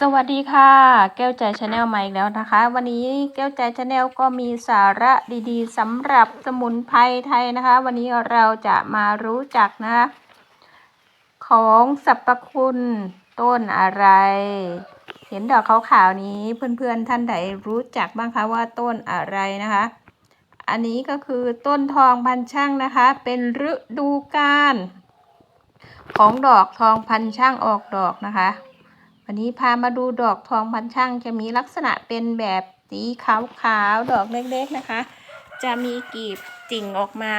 สวัสดีค่ะ แก้วใจชาแนลมาอีกแล้วนะคะ วันนี้แก้วใจชาแนลก็มีสาระดีๆสำหรับสมุนไพรไทยนะคะ วันนี้เราจะมารู้จักนะคะของสรรพคุณต้นอะไร เห็นดอกขาวๆนี้เพื่อนๆท่านใดรู้จักบ้างคะว่าต้นอะไรนะคะ อันนี้ก็คือต้นทองพันช่างนะคะ เป็นฤดูกาลของดอกทองพันช่างออกดอกนะคะ วันนี้พามาดูดอกทองพันช่างจะมีลักษณะเป็นแบบสีขาวๆ ดอกเล็กๆนะคะ จะมีกีบจิ่งออกมา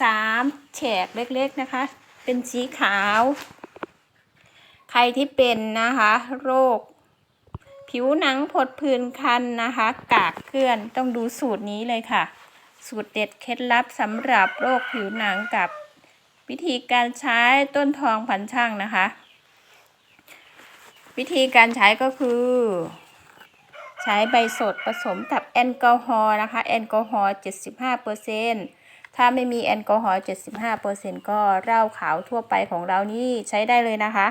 สามแฉกเล็กๆนะคะ เป็นสีขาว ใครที่เป็นนะคะ โรค ผิวหนังผดผื่นคันนะคะ กากเกลื่อนต้องดูสูตรนี้เลยค่ะ สูตรเด็ดเคล็ดลับสำหรับโรคผิวหนังกับวิธีการใช้ต้นทองพันช่างนะคะ วิธีการใช้ก็คือ ใช้ใบสดผสมกับแอลกอฮอล์นะคะ แอลกอฮอล์75%ถ้าไม่มีแอลกอฮอล์75%ก็เหล้าขาวทั่วไปของเรานี่ใช้ได้เลยนะคะ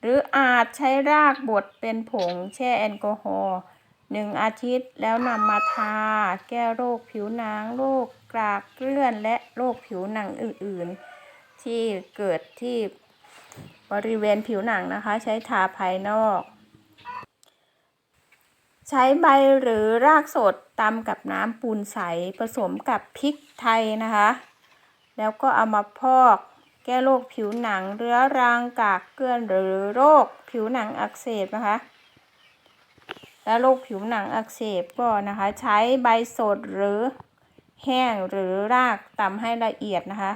หรืออาจใช้รากบดเป็นผงแช่แอลกอฮอล์หนึ่งอาทิตย์แล้วนำมาทา แก้โรคผิวหนังโรคกรากเกลื่อนและโรคผิวหนังอื่น ๆ ที่เกิดที่ บริเวณผิวหนังนะคะ ใช้ทาภายนอก ใช้ใบหรือรากสดตำกับน้ำปูนใสผสมกับพริกไทยนะคะ แล้วก็เอามาพอก แก้โรคผิวหนังเรื้อรังกากเกลื่อนหรือโรคผิวหนังอักเสบนะคะและโรคผิวหนังอักเสบก็นะคะ ใช้ใบสดหรือแห้งหรือรากตำให้ละเอียดนะคะ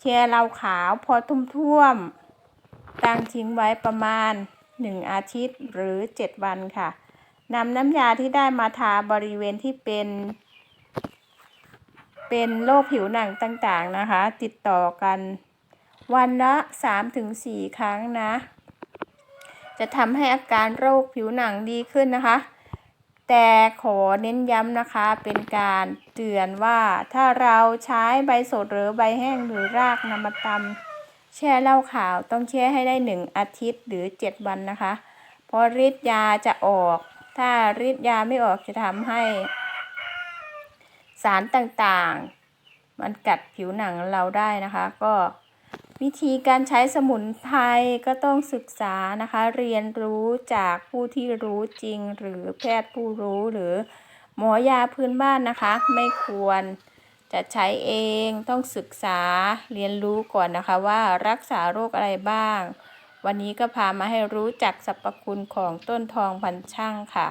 แช่เหล้าขาวพอทุ่มๆ ตั้งทิ้งไว้ประมาณ 1 อาทิตย์หรือ 7 วันค่ะนำน้ำยาที่ได้มาทาบริเวณที่เป็น เป็นโรคผิวหนังต่างๆนะคะ ติดต่อกัน วันละ 3-4 ครั้งนะ จะทำให้อาการโรคผิวหนังดีขึ้นนะคะ แต่ขอเน้นย้ำนะคะเป็นการเตือนว่าถ้าเราใช้ใบสดหรือใบแห้งหรือรากนำมาตำ แช่เหล้าขาวต้องแช่ให้ได้ 1 อาทิตย์หรือ 7 วันนะคะ เพราะฤทธิ์ยาจะออก ถ้าฤทธิ์ยาไม่ออกจะทำให้ สารต่างๆ มันกัดผิวหนังเราได้นะคะ ก็วิธีการใช้สมุนไพรก็ต้องศึกษานะคะ เรียนรู้จากผู้ที่รู้จริงหรือแพทย์ผู้รู้หรือหมอยาพื้นบ้านนะคะ ไม่ควร จะใช้เองต้องศึกษาเรียนรู้ก่อนนะคะว่ารักษาโรคอะไรบ้าง วันนี้ก็พามาให้รู้จักสรรพคุณของต้นทองพันช่างค่ะ